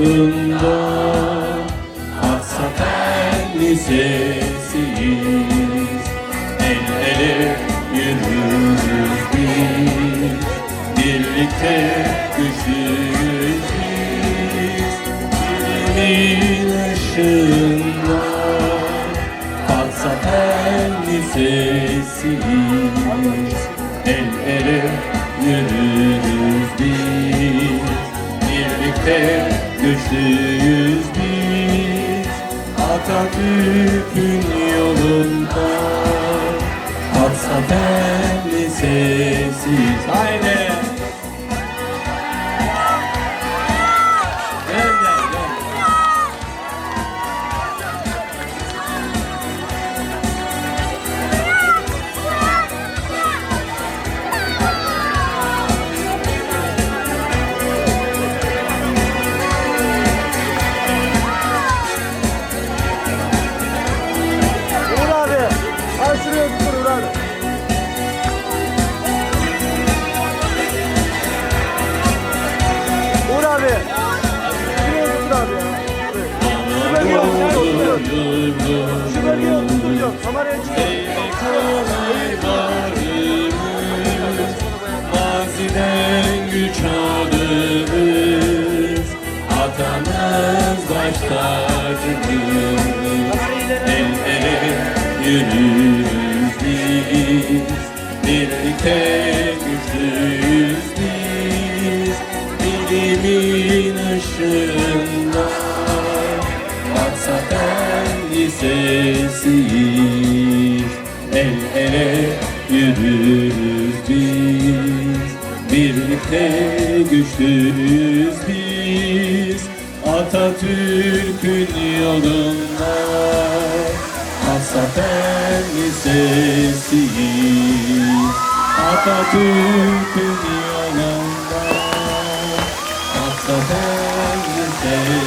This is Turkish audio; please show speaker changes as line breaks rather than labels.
yolunda. Ah, Hassat en lisesiyiz. El ele yürürüz biz. Birlikte güçlüyüz. Biz Bilimin ışığında. Ah, Hassat en lisesiyiz. Güçlüyüz
biz Atatürk'ün yolunda. Falsafen lisesiyiz Haydi abi. Şuraya otur abi ya. Şu bölgeye otur. Şu
Birlikte Işığında Maksaten lisesiyiz El ele yürürüz biz Birlikte güçlüyüz biz Atatürk'ün yolunda Maksaten lisesiyiz Atatürk'ün yolunda. Maksaten lisesiyiz